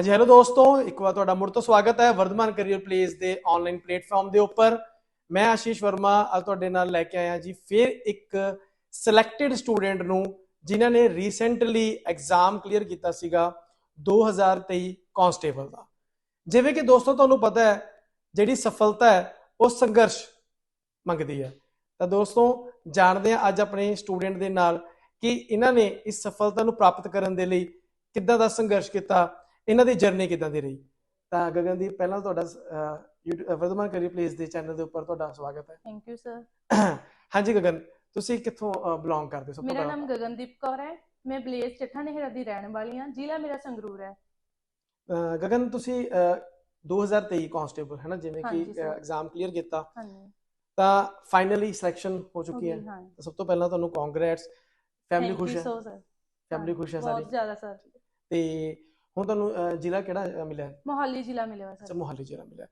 ਹਾਂਜੀ ਹੈਲੋ ਦੋਸਤੋ, ਇੱਕ ਵਾਰ ਤੁਹਾਡਾ ਮੁੜ ਤੋਂ ਸਵਾਗਤ ਹੈ ਵਰਧਮਾਨ ਕੈਰੀਅਰ ਪਲੇਸ ਦੇ ਆਨਲਾਈਨ ਪਲੇਟਫਾਰਮ ਦੇ ਉੱਪਰ। ਮੈਂ ਆਸ਼ੀਸ਼ ਵਰਮਾ, ਅੱਜ ਤੁਹਾਡੇ ਨਾਲ ਲੈ ਕੇ ਆਇਆ ਜੀ, ਫਿਰ ਇੱਕ ਸਿਲੈਕਟਡ ਸਟੂਡੈਂਟ ਨੂੰ ਜਿਨ੍ਹਾਂ ਨੇ ਰੀਸੈਂਟਲੀ ਐਗਜ਼ਾਮ ਕਲੀਅਰ ਕੀਤਾ ਸੀਗਾ 2023 ਕਾਂਸਟੇਬਲ ਦਾ। ਜਿਵੇਂ ਕਿ ਦੋਸਤੋ ਤੁਹਾਨੂੰ ਪਤਾ ਹੈ, ਜਿਹੜੀ ਸਫਲਤਾ ਹੈ, ਉਹ ਸੰਘਰਸ਼ ਮੰਗਦੀ ਹੈ। ਤਾਂ ਦੋਸਤੋ, ਜਾਣਦੇ ਹਾਂ ਅੱਜ ਆਪਣੇ ਸਟੂਡੈਂਟ ਦੇ ਨਾਲ ਕਿ ਇਹਨਾਂ ਨੇ ਇਸ ਸਫਲਤਾ ਨੂੰ ਪ੍ਰਾਪਤ ਕਰਨ ਦੇ ਲਈ ਕਿੱਦਾਂ ਦਾ ਸੰਘਰਸ਼ ਕੀਤਾ ਇਹਨਾਂ ਦੀ ਜਰਨੀ ਕਿੱਦਾਂ ਦੀ ਰਹੀ? ਤਾਂ ਗਗਨਦੀਪ ਪਹਿਲਾਂ ਤੁਹਾਡਾ ਵਰਧਮਾਨ ਕੈਰੀਅਰ ਪਲੇਸ ਦੇ ਚੈਨਲ ਦੇ ਉੱਪਰ ਤੁਹਾਡਾ ਸਵਾਗਤ ਹੈ। ਥੈਂਕ ਯੂ ਸਰ ਹਾਂਜੀ ਗਗਨ ਤੁਸੀਂ ਕਿੱਥੋਂ ਬਿਲੋਂਗ ਕਰਦੇ ਹੋ ਸਭ ਤੋਂ ਮੇਰਾ ਨਾਮ ਗਗਨਦੀਪ ਕੌਰ ਹੈ। ਮੈਂ ਬਲੇਜ਼ ਚੱਠਾ ਨਹਿਰਾ ਦੀ ਰਹਿਣ ਵਾਲੀ ਹਾਂ। ਜ਼ਿਲ੍ਹਾ ਮੇਰਾ ਸੰਗਰੂਰ ਹੈ। ਗਗਨ ਤੁਸੀਂ ਅਹ, 2023 ਕਾਂਸਟੇਬਲ ਹੈ ਨਾ? ਜਿਵੇਂ ਕਿ। ਐਗਜ਼ਾਮ ਕਲੀਅਰ ਕੀਤਾ। ਹਾਂਜੀ। ਤਾਂ ਫਾਈਨਲੀ ਸਿਲੈਕਸ਼ਨ ਹੋ ਚੁੱਕੀ ਹੈ। ਤਾਂ ਸਭ ਤੋਂ ਪਹਿਲਾਂ ਤੁਹਾਨੂੰ ਕੰਗ੍ਰੈਟਸ ਫੈਮਿਲੀ ਖੁਸ਼ ਹੈ. ਫੈਮਿਲੀ ਖੁਸ਼ ਹੈ ਸਾਰੀ? ਬਹੁਤ ਜ਼ਿਆਦਾ ਸਰ ਤੇ ਹੁਣ ਤੁਹਾਨੂੰ ਅਹ, ਜ਼ਿਲ੍ਹਾ ਕਿਹੜਾ ਅਹ, ਮਿਲਿਆ? ਹੈ? ਮੋਹਾਲੀ ਜ਼ਿਲ੍ਹਾ ਮਿਲਿਆ ਅੱਛਾ ਸਰ। ਮੁਹਾਲੀ ਜ਼ਿਲ੍ਹਾ ਮਿਲਿਆ।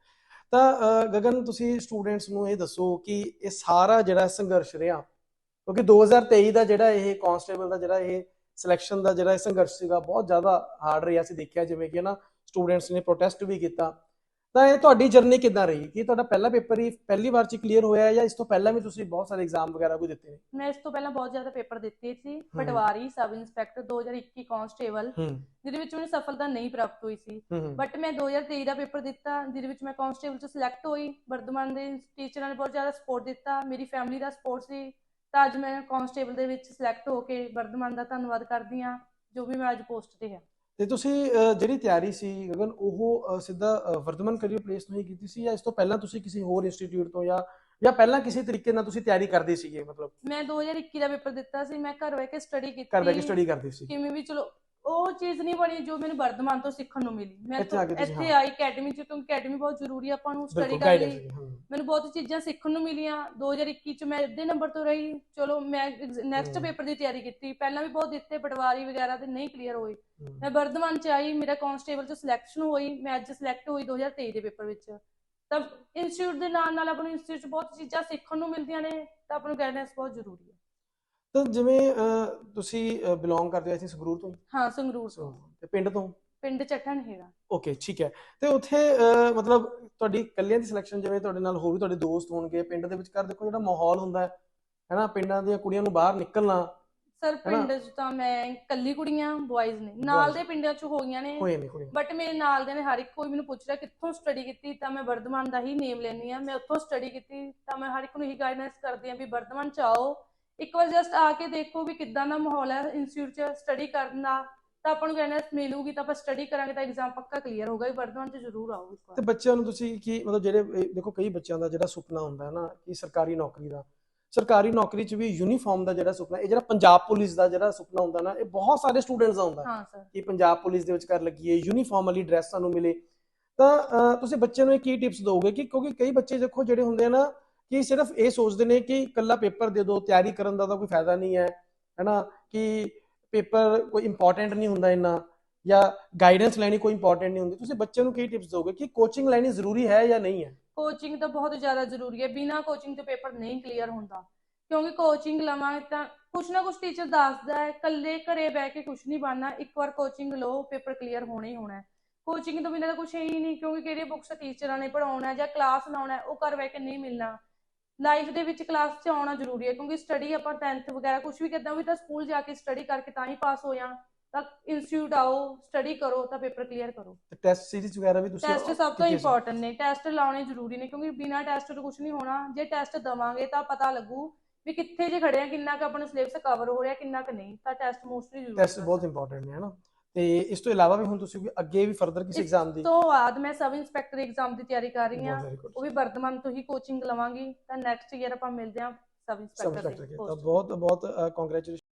ਤਾਂ ਅਹ, ਗਗਨ ਤੁਸੀਂ ਸਟੂਡੈਂਟਸ ਨੂੰ ਇਹ ਦੱਸੋ ਕਿ ਇਹ ਸਾਰਾ ਜਿਹੜਾ ਸੰਘਰਸ਼ ਰਿਹਾ ਕਿਉਂਕਿ 2023 ਦਾ ਜਿਹੜਾ ਇਹ ਕਾਂਸਟੇਬਲ ਦਾ ਜਿਹੜਾ ਇਹ ਸਿਲੈਕਸ਼ਨ ਦਾ ਜਿਹੜਾ ਇਹ ਸੰਘਰਸ਼ ਸੀਗਾ ਬਹੁਤ ਜ਼ਿਆਦਾ ਹਾਰਡ ਰਿਹਾ ਸੀ ਦੇਖਿਆ ਜਿਵੇਂ ਕਿ ਨਾ ਸਟੂਡੈਂਟਸ ਨੇ ਪ੍ਰੋਟੈਸਟ ਵੀ ਕੀਤਾ। ਤਾਂ ਇਹ ਤੁਹਾਡੀ ਜਰਨੀ ਕਿੱਦਾਂ ਰਹੀ? ਕੀ ਤੁਹਾਡਾ ਪਹਿਲਾ ਪੇਪਰ ਹੀ ਪਹਿਲੀ ਵਾਰ ਚ ਕਲੀਅਰ ਹੋਇਆ ਜਾਂ ਇਸ ਤੋਂ ਪਹਿਲਾਂ ਵੀ ਤੁਸੀਂ ਬਹੁਤ ਸਾਰੇ ਐਗਜ਼ਾਮ ਵਗੈਰਾ ਕੋਈ ਦਿੱਤੇ ਨੇ? ਮੈਂ ਇਸ ਤੋਂ ਪਹਿਲਾਂ ਬਹੁਤ ਜ਼ਿਆਦਾ ਪੇਪਰ ਦਿੱਤੇ ਸੀ। ਪਟਵਾਰੀ ਸਬ ਇੰਸਪੈਕਟਰ 2021 ਕਾਂਸਟੇਬਲ ਜਿਹਦੇ ਵਿੱਚ ਮੈਨੂੰ ਸਫਲਤਾ ਨਹੀਂ ਪ੍ਰਾਪਤ ਹੋਈ ਸੀ। ਬਟ ਮੈਂ 2023 ਦਾ ਪੇਪਰ ਦਿੱਤਾ ਜਿਹਦੇ ਵਿੱਚ ਮੈਂ ਕਾਂਸਟੇਬਲ ਚ ਸਿਲੈਕਟ ਹੋਈ। ਵਰਧਮਾਨ ਦੇ ਟੀਚਰਾਂ ਨੇ ਬਹੁਤ ਜ਼ਿਆਦਾ ਸਪੋਰਟ ਦਿੱਤਾ। ਮੇਰੀ ਫੈਮਿਲੀ ਦਾ ਸਪੋਰਟ ਸੀ। ਤਾਂ ਅੱਜ ਮੈਂ ਕਾਂਸਟੇਬਲ ਦੇ ਵਿੱਚ ਸਿਲੈਕਟ ਹੋ ਕੇ ਵਰਧਮਾਨ ਦਾ ਧੰਨਵਾਦ ਕਰਦੀ ਹਾਂ ਜੋ ਵੀ ਮੈਂ ਅੱਜ ਪੋਸਟ ਤੇ ਹੈ। ਤੇ ਤੁਸੀਂ ਜਿਹੜੀ ਤਿਆਰੀ ਸੀ ਗਗਨ ਉਹ ਸਿੱਧਾ ਵਰਧਮਾਨ ਕੈਰੀਅਰ ਪਲੇਸ ਹੀ ਕੀਤੀ ਸੀ ਜਾਂ ਇਸ ਤੋਂ ਪਹਿਲਾਂ ਤੁਸੀਂ ਕਿਸੇ ਹੋਰ ਇੰਸਟੀਚਿਊਟ ਤੋਂ ਜਾਂ ਜਾਂ ਪਹਿਲਾਂ ਕਿਸੇ ਤਰੀਕੇ ਨਾਲ ਤੁਸੀਂ ਤਿਆਰੀ ਕਰਦੇ ਸੀਗੇ ਮਤਲਬ? ਮੈਂ 2021 ਦਾ ਪੇਪਰ ਦਿੱਤਾ ਸੀ ਮੈਂ ਘਰ ਬਹਿ ਕੇ ਸਟੱਡੀ ਕੀਤੀ ਘਰ ਬੈ ਕੇ ਸਟੱਡੀ ਕਰਦੇ ਸੀ। ਕਿਵੇਂ ਵੀ ਚਲੋ ਉਹ ਚੀਜ਼ ਨਹੀਂ ਬਣੀ ਜੋ ਮੈਨੂੰ ਵਰਧਮਾਨ ਤੋਂ ਸਿੱਖਣ ਨੂੰ ਮਿਲੀ। ਮੈਂ ਇੱਥੇ ਆ ਕੇ ਤੁਸੀਂ- ਇੱਥੇ ਹਾਂ। ਆਈ ਅਕੈਡਮੀ ਚ ਕਿਉਂਕਿ ਅਕੈਡਮੀ ਬਹੁਤ ਜ਼ਰੂਰੀ ਆ ਆਪਾਂ ਨੂੰ ਸਟੱਡੀ ਬਿਲਕੁਲ ਕਰਨ ਲਈ। ਗਾਈਡੈਂਸ ਹਾਂ। ਮੈਨੂੰ ਬਹੁਤ ਚੀਜ਼ਾਂ ਸਿੱਖਣ ਨੂੰ ਮਿਲੀਆਂ। 2021 ਚ ਮੈਂ ਅੱਧੇ ਨੰਬਰ ਤੋਂ ਰਹੀ। ਚਲੋ ਮੈਂ ਨੈਕਸਟ ਹਮ। ਪੇਪਰ ਦੀ ਤਿਆਰੀ ਕੀਤੀ। ਪਹਿਲਾਂ ਵੀ ਬਹੁਤ ਦਿੱਤੇ ਪਟਵਾਰੀ ਵਗੈਰਾ ਦੇ ਨਹੀਂ ਕਲੀਅਰ ਹੋਏ। ਹਮ। ਮੈਂ ਵਰਧਮਾਨ ਚ ਆਈ ਮੇਰਾ ਕਾਂਸਟੇਬਲ ਚ ਸਿਲੈਕਸ਼ਨ ਹੋਈ। ਮੈਂ ਅੱਜ ਸਿਲੈਕਟ ਹੋਈ 2023 ਦੇ ਪੇਪਰ ਵਿੱਚ। ਤਾਂ ਇੰਸਟੀਚਿਊਟ ਦੇ ਨਾਲ ਨਾਲ ਆਪਾਂ ਨੂੰ ਇੰਸਟੀਚਿਊਟ ਚ ਬਹੁਤ ਚੀਜ਼ਾਂ ਸਿੱਖਣ ਨੂੰ ਮਿਲਦੀਆਂ ਨੇ। ਤਾਂ ਆਪਾਂ ਨੂੰ ਗਾਈਡੈਂਸ ਬਹੁਤ ਜ਼ਰੂਰੀ ਹੈ ਤਾਂ ਜਿਵੇਂ ਅਹ, ਤੁਸੀਂ ਬਿਲੋਂਗ ਕਰਦੇ ਹੋ ਇੱਥੇ ਸੰਗਰੂਰ ਤੋਂ ਹਾਂ? ਸੰਗਰੂਰ ਤੋਂ। ਤੇ ਪਿੰਡ ਤੋਂ? ਪਿੰਡ ਚੱਠਣ ਹੈਗਾ। ਓਕੇ ਠੀਕ ਹੈ। ਤੇ ਉੱਥੇ ਅਹ, ਮਤਲਬ ਤੁਹਾਡੀ ਕੱਲਿਆਂ ਦੀ ਸਿਲੈਕਸ਼ਨ ਜਿਵੇਂ ਤੁਹਾਡੇ ਨਾਲ ਹੋਰ ਵੀ ਤੁਹਾਡੇ ਦੋਸਤ ਹੋਣਗੇ ਪਿੰਡ ਦੇ ਵਿਚਕਾਰ ਦੇਖੋ ਜਿਹੜਾ ਮਾਹੌਲ ਹੁੰਦਾ ਹੈ ਹੈਨਾ ਪਿੰਡਾਂ ਦੀਆਂ ਕੁੜੀਆਂ ਨੂੰ ਬਾਹਰ ਨਿਕਲਣਾ ਸਰ ਹੈਨਾ? ਪਿੰਡ 'ਚ ਤਾਂ ਮੈਂ ਇਕੱਲੀ ਕੁੜੀਆਂ ਬॉयਜ਼ ਨੇ ਨਾਲ। ਦੇ ਪਿੰਡਾਂ 'ਚ ਹੋਈਆਂ ਨੇ ਹੋਏ ਨਹੀਂ ਕੁੜੀਆਂ ਬਟ ਮੇਰੇ ਨਾਲ ਦੇ ਨੇ ਹਰ ਇੱਕ ਕੋਈ ਮੈਨੂੰ ਪੁੱਛ ਰਿਹਾ ਕਿੱਥੋਂ ਸਟੱਡੀ ਕੀਤੀ? ਤਾਂ ਮੈਂ ਵਰਧਮਾਨ ਦਾ ਹੀ ਨੇਮ ਲੈਣੀ ਆ ਮੈਂ ਉੱਥੋਂ ਸਟੱਡੀ ਕੀਤੀ ਤਾਂ ਮੈਂ ਹਰ ਇੱਕ ਨੂੰ ਇਹੀ ਗਾਈਡੈਂਸ ਕਰਦੀ ਆ ਵੀ ਵਰਧਮਾਨ ਚ ਆਓ। ਇੱਕ ਵਾਰ ਜਸਟ ਆ ਕੇ ਦੇਖੋ ਵੀ ਕਿੱਦਾਂ ਦਾ ਮਾਹੌਲ ਹੈ ਇੰਸਟੀਚਿਊਟ 'ਚ ਸਟੱਡੀ ਕਰਨ ਦਾ ਤਾਂ ਆਪਾਂ ਨੂੰ ਗਾਈਡੈਂਸ ਮਿਲੂਗੀ ਤਾਂ ਆਪਾਂ ਸਟੱਡੀ ਕਰਾਂਗੇ ਤਾਂ ਐਗਜ਼ਾਮ ਪੱਕਾ ਕਲੀਅਰ ਹੋਗਾ ਵੀ ਵਰਧਮਾਨ 'ਚ ਜ਼ਰੂਰ ਆਓ ਤੇ ਵਾਰ। ਬੱਚਿਆਂ ਨੂੰ ਤੁਸੀਂ ਕੀ ਮਤਲਬ ਜਿਹੜੇ ਇਹ ਦੇਖੋ ਕਈ ਬੱਚਿਆਂ ਦਾ ਜਿਹੜਾ ਸੁਪਨਾ ਹੁੰਦਾ ਹੈ ਨਾ ਕਿ ਸਰਕਾਰੀ ਨੌਕਰੀ ਦਾ ਸਰਕਾਰੀ ਨੌਕਰੀ 'ਚ ਵੀ ਯੂਨੀਫਾਰਮ ਦਾ ਜਿਹੜਾ ਸੁਪਨਾ ਇਹ ਜਿਹੜਾ ਪੰਜਾਬ ਪੁਲਿਸ ਦਾ ਜਿਹੜਾ ਸੁਪਨਾ ਹੁੰਦਾ ਨਾ ਇਹ ਬਹੁਤ ਸਾਰੇ ਸਟੂਡੈਂਟਸ ਦਾ ਹੁੰਦਾ ਕਿ ਪੰਜਾਬ ਪੁਲਿਸ ਦੇ ਵਿੱਚ ਕਰ ਲੱਗੀਏ ਯੂਨੀਫਾਰਮ ਵਾਲੀ ਡਰੈਸ ਸਾਨੂੰ ਮਿਲੇ। ਤਾਂ ਤੁਸੀਂ ਬੱਚਿਆਂ ਨੂੰ ਇਹ ਕੀ ਟਿਪਸ ਦੋਗੇ ਕਿ ਕਿਉਂਕਿ ਕਈ ਬੱਚੇ ਦੇਖੋ ਜਿਹੜੇ ਹੁੰਦੇ ਆ ਨਾ ਕਿ ਸਿਰਫ ਇਹ ਸੋਚਦੇ ਨੇ ਕਿ ਇਕੱਲਾ ਪੇਪਰ ਦੇ ਦਿਓ, ਤਿਆਰੀ ਕਰਨ ਦਾ ਤਾਂ ਕੋਈ ਫਾਇਦਾ ਨਹੀਂ ਹੈ, ਹੈਨਾ? ਕਿ ਪੇਪਰ ਕੋਈ ਇੰਪੋਰਟੈਂਟ ਨਹੀਂ ਹੁੰਦਾ ਇੰਨਾ ਜਾਂ ਗਾਈਡੈਂਸ ਲੈਣੀ ਕੋਈ ਇੰਪੋਰਟੈਂਟ ਨਹੀਂ ਹੁੰਦੀ। ਤੁਸੀਂ ਬੱਚਿਆਂ ਨੂੰ ਕੀ ਟਿਪਸ ਦੋਗੇ ਕਿ ਕੋਚਿੰਗ ਲੈਣੀ ਜ਼ਰੂਰੀ ਹੈ ਜਾਂ ਨਹੀਂ ਹੈ? ਕੋਚਿੰਗ ਤਾਂ ਬਹੁਤ ਜ਼ਿਆਦਾ ਜ਼ਰੂਰੀ ਹੈ। ਬਿਨਾ ਕੋਚਿੰਗ ਤੋਂ ਪੇਪਰ ਨਹੀਂ ਕਲੀਅਰ ਹੁੰਦਾ। ਕਿਉਂਕਿ ਕੋਚਿੰਗ ਲਵਾਂਗੇ ਤਾਂ ਕੁਛ ਨਾ ਕੁਛ ਟੀਚਰ ਦੱਸਦਾ ਹੈ, ਇਕੱਲੇ ਘਰੇ ਬਹਿ ਕੇ ਕੁਛ ਨਹੀਂ ਬਣਨਾ। ਇੱਕ ਵਾਰ ਕੋਚਿੰਗ ਲਓ, ਪੇਪਰ ਕਲੀਅਰ ਹੋਣਾ ਹੀ ਹੋਣਾ ਹੈ। ਕੋਚਿੰਗ ਤੋਂ ਬਿਨਾਂ ਤਾਂ ਕੁਛ ਹੈ ਹੀ ਨਹੀਂ, ਕਿਉਂਕਿ ਕਿਹੜੀ ਬੁੱਕਸ ਟੀਚਰਾਂ ਨੇ ਪੜਾਉਣਾ ਜਾਂ ਕਲਾਸ ਲਾਉਣਾ ਉਹ ਘਰ ਬਹਿ ਕੇ ਨਹੀਂ ਮਿਲਣਾ। ਲਾਈਫ ਦੇ ਵਿੱਚ ਕਲਾਸ 'ਚ ਆਉਣਾ ਜ਼ਰੂਰੀ ਹੈ ਕਿਉਂਕਿ ਸਟੱਡੀ ਆਪਾਂ 10th ਵਗੈਰਾ ਕੁਛ ਵੀ ਕਰਦਾ ਵੀ ਤਾਂ ਸਕੂਲ ਜਾ ਕੇ ਸਟੱਡੀ ਕਰਕੇ ਤਾਂ ਹੀ ਪਾਸ ਹੋ ਜਾਣਾ ਤਾਂ ਇੰਸਟੀਚਿਊਟ ਆਓ ਸਟੱਡੀ ਕਰੋ ਤਾਂ ਪੇਪਰ ਕਲੀਅਰ ਕਰੋ। ਤੇ ਟੈਸਟ ਸੀਰੀਜ਼ ਵਗੈਰਾ ਵੀ ਤੁਸੀਂ ਟੈਸਟ ਸਭ ਤੋਂ? ਇੰਪੋਰਟੈਂਟ ਨੇ ਟੈਸਟ ਲਾਉਣੇ ਜ਼ਰੂਰੀ ਨੇ ਕਿਉਂਕਿ ਬਿਨਾਂ ਟੈਸਟ ਤੋਂ ਕੁਝ ਨਹੀਂ ਹੋਣਾ ਜੇ ਟੈਸਟ ਦਵਾਂਗੇ ਤਾਂ ਪਤਾ ਲੱਗੂ ਵੀ ਕਿੱਥੇ ਜੇ ਖੜੇ ਆ ਕਿੰਨਾ ਕੁ ਆਪਣਾ ਸਿਲੇਬਸ ਕਵਰ ਹੋ ਰਿਹਾ ਕਿੰਨਾ ਕੁ ਨਹੀਂ ਤਾਂ ਟੈਸਟ ਮੋਸਟਲੀ ਜ਼ਰੂਰੀ ਟੈਸਟ ਬਹੁਤ ਇੰਪੋਰਟੈਂਟ ਨੇ ਹਨਾ? ਤੇ ਇਸ ਤੋਂ ਇਲਾਵਾ ਵੀ ਹੁਣ ਤੁਸੀਂ ਕੋਈ ਅੱਗੇ ਵੀ ਫਰਦਰ ਕਿਸੇ ਐਗਜ਼ਾਮ ਦੀ ਤੋਂ ਬਾਅਦ ਮੈਂ ਸਬ ਇੰਸਪੈਕਟਰ ਐਗਜ਼ਾਮ ਦੀ ਤਿਆਰੀ ਕਰ ਰਹੀ ਹਾਂ। ਬਹੁਤ very good. ਉਹ ਵੀ ਵਰਧਮਾਨ ਤੋਂ ਹੀ ਕੋਚਿੰਗ ਲਵਾਂਗੀ। ਤਾਂ ਨੈਕਸਟ ਈਅਰ ਆਪਾਂ ਮਿਲਦੇ ਹਾਂ ਸਬ ਸਬ ਇੰਸਪੈਕਟਰ ਦੇ ਕੇ ਤਾਂ post ਬਹੁਤ ਬਹੁਤ ਕੰਗ੍ਰੈਚੁਲੇਸ਼ਨ